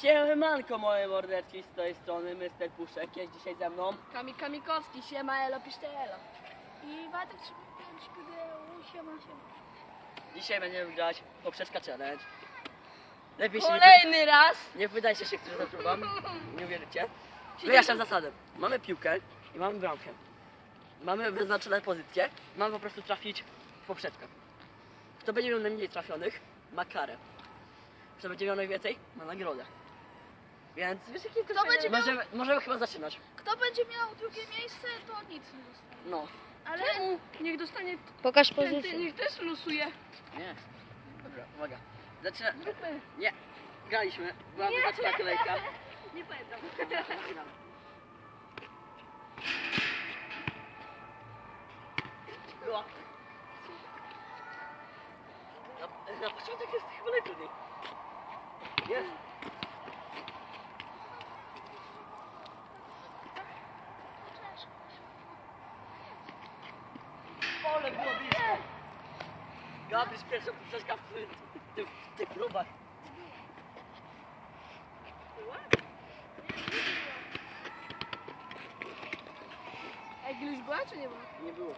Siemanko moje mordeczki z tej strony Mr. Puszek, jest dzisiaj ze mną. Kami Kamikowski, siema, elo, piszcie elo. I Bartek Szybkiewicz, KDU, siema, siema. Dzisiaj będziemy grać poprzeczka challenge. Lepiej się Kolejny raz. nie, wydajcie się, którzy zatruwam, nie uwierzycie. Wyjaśniam zasadę. Mamy piłkę i mamy bramkę. Mamy wyznaczone pozycje, mamy po prostu trafić w poprzeczkę. Kto będzie miał najmniej trafionych, ma karę. Kto będzie miał najwięcej, ma nagrodę. Więc wiesz jaki to będzie miał- możemy, możemy chyba zaczynać. Kto będzie miał drugie miejsce, to nic nie dostanie. No. Ale niech dostanie Pokaż ten, ten, pozycję. niech też losuje. Nie. Dobra, uwaga. Zaczyna. Zróbmy. Nie. Graliśmy. Była wyznaczona kolejka. Nie pamiętam. Na, na początek jest chyba najtrudniej. Jest. Ole było blisko. Gabriel pierwsza poprzeczka w tych, tych, tych. Ej, Giluś była czy nie była? Nie było.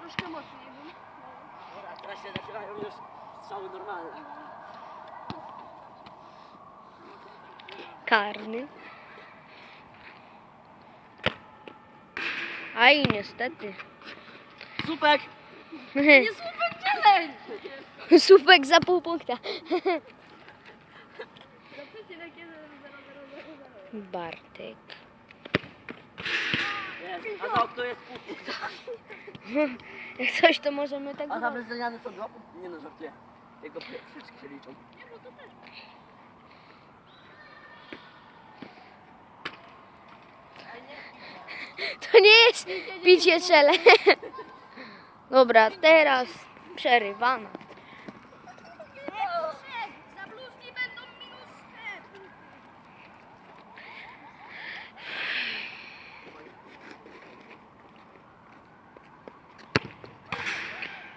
Troszkę mocniej był. Dobra, teraz się zaczynają już strzały normalne. Karny. Aj, niestety. Supek! Nie słupek challenge! Słupek za pół punkta. Zapytaj na kiedy 0, Bartek. Jest. A za okno jest pół punkta. Jak coś, to możemy tak A zrobić. są dwa punkty. Nie no, żartuję. Jego się liczą. To nie jest picie czele. Dobra, teraz przerywana.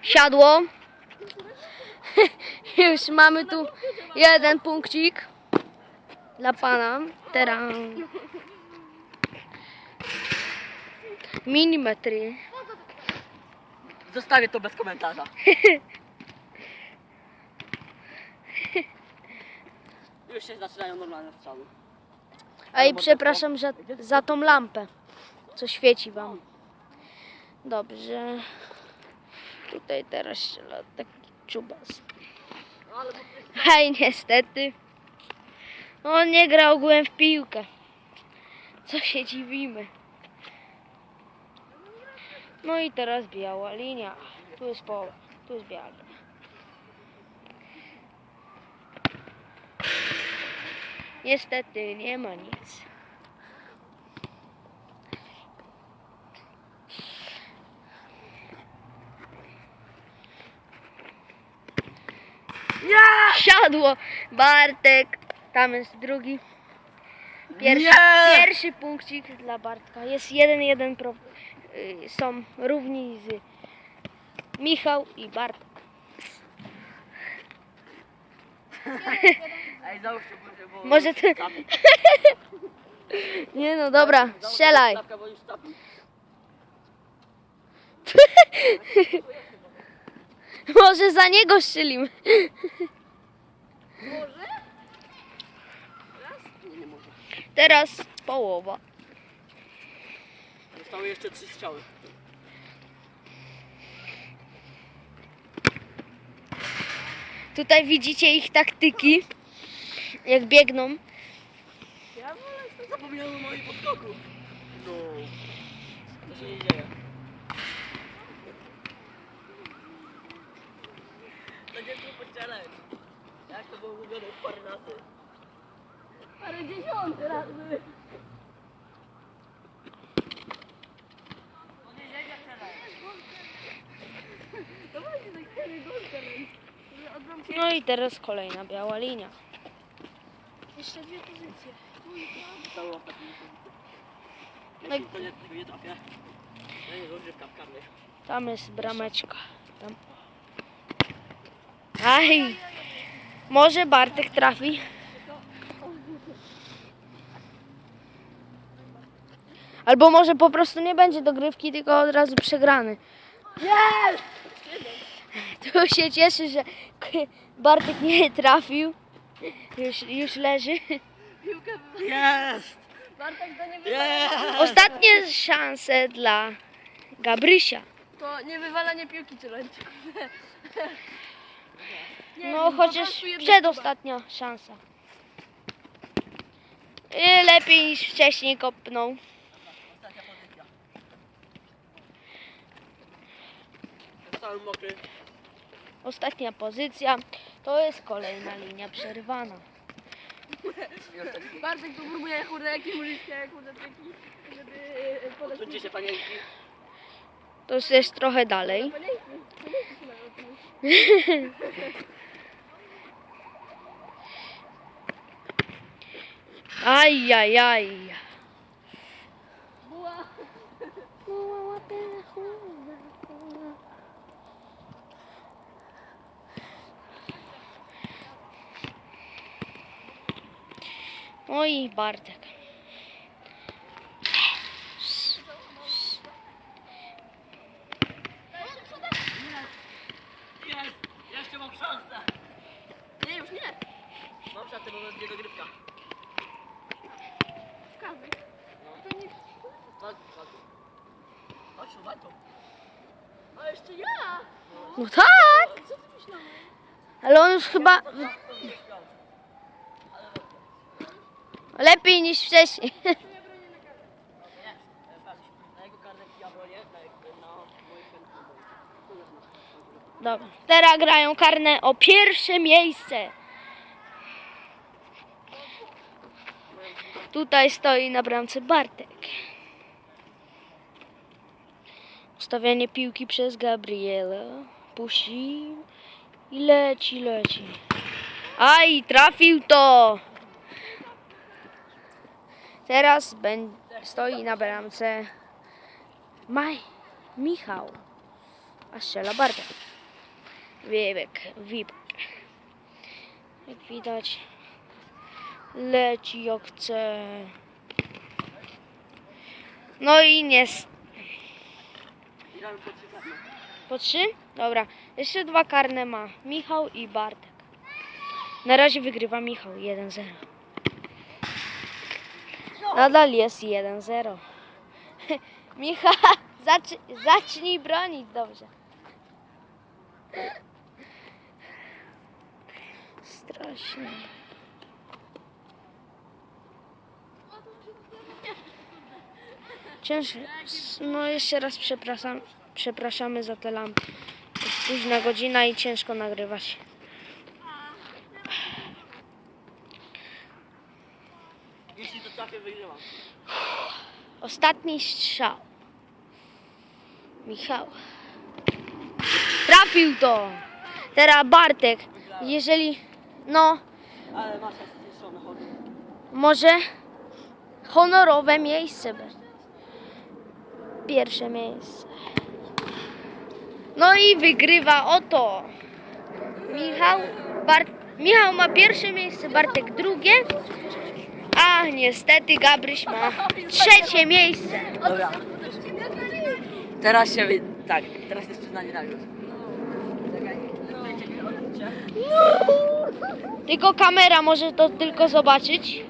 Siadło. Już mamy tu jeden punkcik dla pana. Teraz milimetry. Zostawię to bez komentarza. Już się zaczynają normalne strzały. A i przepraszam za, za tą lampę, co świeci wam. Dobrze. Tutaj teraz strzela taki czubas. Hej, niestety. On nie gra ogółem w piłkę. Co się dziwimy. No i teraz biała linia. Tu jest poła, tu jest biała linia. Niestety nie ma nic. Nie! Siadło Bartek. Tam jest drugi. Pierwszy, Nie! pierwszy punkcik dla Bartka. Jest jeden jeden pro, y, są równi z Michał i Bartek. Ej, bo Może ty-. Nie no dobra, strzelaj. Może za niego strzelimy. Może. Teraz połowa. Zostały jeszcze trzy strzały. Tutaj widzicie ich taktyki. Jak biegną. Ja wolę, zapomniałem o moim podskoku. No. To się nie dzieje. Nie był podzielek. Jak to było mówione parę razy. Parę dziesiąty razy. To nie dzieje challenge. To właśnie tak chwilę gol challenge. Że od bramki No i teraz kolejna biała linia. Jeszcze dwie pozycje. I. No i- w karnych. Tam jest brameczka. Tam. Aj! Może Bartek trafi. Albo może po prostu nie będzie dogrywki, tylko od razu przegrany. Jest! Tu się cieszy, że Bartek nie trafił. Już, już leży. Piłkę Jest! Bartek to nie wywala. Ostatnie szanse dla Gabrysia. To nie wywalanie piłki. Nie No chociaż przedostatnia szansa. I lepiej niż wcześniej kopnął. Ostatnia pozycja. Zostałem mokry. Ostatnia pozycja to jest kolejna linia przerwana. Bartek tu próbuje użycie, kurde taki, żeby e, podać Odsuńcie się panienki. To już jest trochę dalej. Odsunąć. Aj, aj, aj. Buła. Oj, Bartek. Jest! Jeszcze mam szansę! Nie, już nie. Mam szansę, bo będzie dogrywka. W każdej. To nie... Chodź. A jeszcze ja! No tak, Co ty myślałeś? ale on już chyba lepiej niż wcześniej. Dobra, teraz grają karne o pierwsze miejsce. Tutaj stoi na bramce Bartek. Ustawianie piłki przez Gabriela. Puści i leci, leci. Aj, trafił to! Teraz stoi na bramce Maj, Michał. A strzela Bartek. Wiebek, Wibek. Jak widać, leci jak chce. No i nie. Po trzy? Dobra. Jeszcze dwa karne ma Michał i Bartek. Na razie wygrywa Michał 1-0. Nadal jest 1-0. Michał, zacz, zacznij bronić dobrze. Strasznie. Ciężko. No jeszcze raz przepraszam, przepraszamy za te lampy. Jest późna godzina i ciężko nagrywać. Wygrywam. Ostatni strzał. Michał. Trafił to. Teraz Bartek. Jeżeli, no, Ale masz chodzie. może honorowe miejsce będzie. Pierwsze miejsce. No i wygrywa oto. Michał. Bart, Michał ma pierwsze miejsce, Bartek drugie. A niestety Gabryś ma trzecie miejsce. Dobra. Teraz się wy... Tak, teraz jest przyznanie nagród. Tylko kamera może to tylko zobaczyć.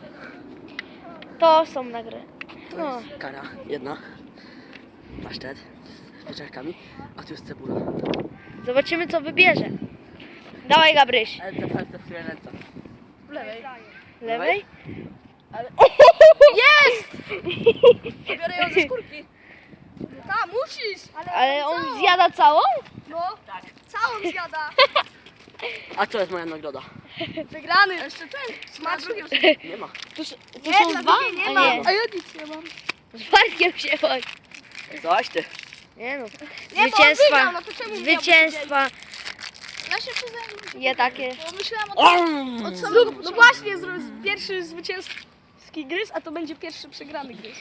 To są. To No. jest kara jedna. Pasztet z pieczarkami, a tu jest cebula. Zobaczymy co wybierze. Dawaj Gabryś. Ale te palce w ręce. W lewej. Ale... Jest! Biorę ją ze skórki. Ta, musisz! Ale on zjada całą? No, Tak. całą zjada. A to jest moja nagroda. Wygrany. Jeszcze ten. Smaczny. Nie ma. Tu, s- tu Nie, są dla dwa? drugiej nie A ma. A ja nic nie mam. Z Bartkiem się chodzi. Coś ty. Nie no. Nie, bo on Zwycięstwa. wygrał, no to czemu miałby Zwycięstwa. Ja się przyznaję. Nie takie. Bo myślałam o tym Om! od samego No właśnie, zro- pierwszy zwycięski drugi gryz, a to będzie pierwszy przegrany gryz.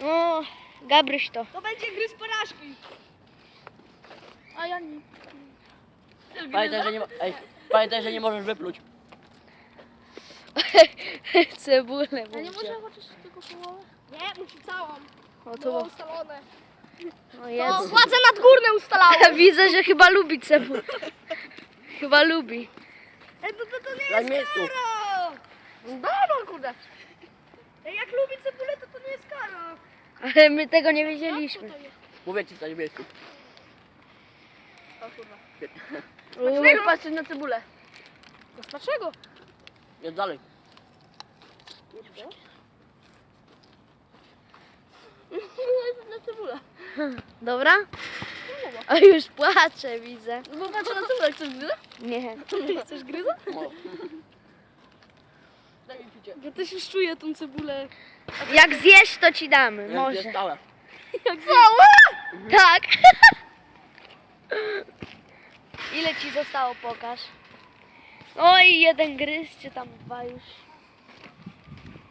No, Gabryś to. To będzie gryz porażki. A ja nie. Pamiętaj, że nie, mo- ej, pamiętaj, że nie możesz wypluć. Cebulę A nie można chociaż tylko połowę? Nie, musi całą. O, to Było było. ustalone. O To Jezu. władze nadgórne ustalały. Widzę, że chyba lubi cebulę. Chyba lubi. Ej, to, to, to nie Daj jest miejscu. karo. Dobra, kurde. Jak lubi cebulę, to to nie jest karo. Ale my tego nie wiedzieliśmy. Mówię ci, daj miejscu. O kurwa. Uuu, Dlaczego patrzeć na cebulę? No dlaczego? Jest dalej. na cebulę. Dobra? A już płaczę, widzę. No bo patrzę na cebulę, chcesz gryza? Nie. Chcesz gryza? O. Bo też już czuję tą cebulę. Jak zjesz, to ci damy. Może. stałe. Jak cała? Tak. Ile ci zostało, pokaż. Oj, jeden gryz, czy tam dwa już.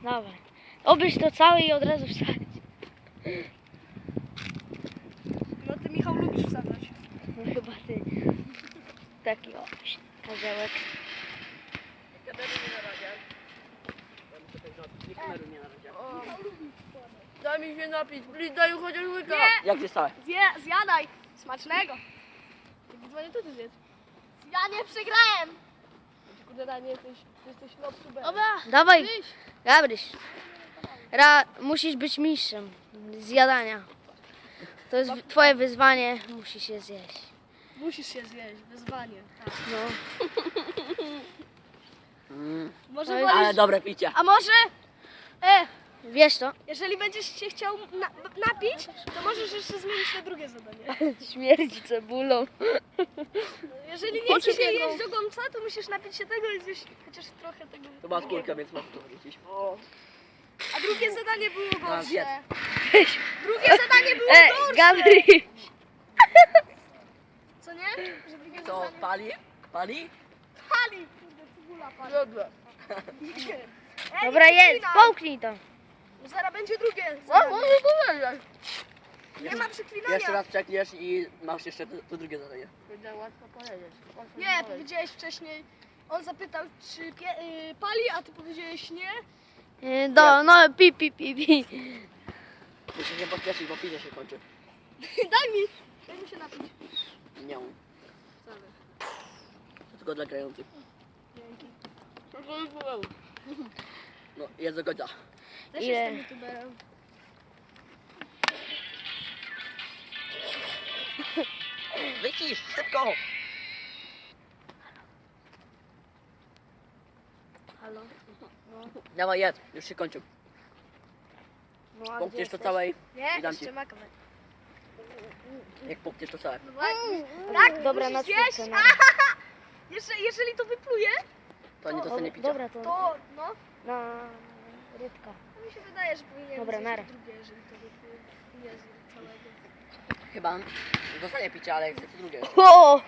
Dawaj. Obierz to całe i od razu wsadź. No ty Michał lubisz wsadzać. No chyba ty. Taki o, karzełek. Kamery nie na razie. Ja muszę tak zrobić. Nie kamery nie na razie. Daj mi się napić, please, daj chociaż łyka. Jak jest stałe? Zje, zjadaj. Smacznego. Dzwonię tu ty zjedz. Ja nie przegrałem. Kurde, daj, nie jesteś, ty jesteś lobsu Dobra. Dawaj, Gabryś. Ra, musisz być mistrzem zjadania. To jest twoje wyzwanie, musisz je zjeść. Musisz się zjeść, wyzwanie. Tak. No. Mm. Może wolisz... Ale dobre picie. A może... E, Wiesz to? jeżeli będziesz się chciał na, napić, to możesz jeszcze zmienić na drugie zadanie. Śmierdzi cebulą. Jeżeli nie chcesz się jeść do końca, to musisz napić się tego i zjeść chociaż trochę tego. To była skórka, więc możesz to wrócić. A drugie zadanie było gorsze. zjedz. Drugie zadanie było Ej, gorsze. Gabry. Co nie? Że drugie To zadanie... pali? Pali? Pali! Kurde, cebula pali. Dobra. Dobra, przeklinaj. połknij to. Zaraz będzie drugie O, zadanie. może powiedzieć. Nie ma przeklinania. Jeszcze raz czekniesz i masz jeszcze to, to drugie zadanie. Łatwo powiedzieć. Nie, powiedziałeś wcześniej. On zapytał, czy pie, y, pali, a ty powiedziałeś nie. Y, Do, no, pi, pi, pi, pi. Musisz nie pospieszyć, bo picie się kończy. Daj mi! Daj mi się napić. Nie. To tylko dla grających. Dzięki. No, jest końca. Też Ile? jestem youtuberem. Wycisz, szybko! Halo? Dawaj, jedz, już się kończy. No, a to jesteś? całej, Nie, I dam jeszcze ci. ma kawę. jak to całe. Tak, Dobra, na. No. Jeszcze, jeżeli to wypluje, To nie dostanie picia. Dobra, to to no, na rybka. to mi się wydaje, że powinien Dobra, zjeść nara. drugie, jeżeli to. Nie zje całego. Chyba dostanie picia, ale chce co drugie. O!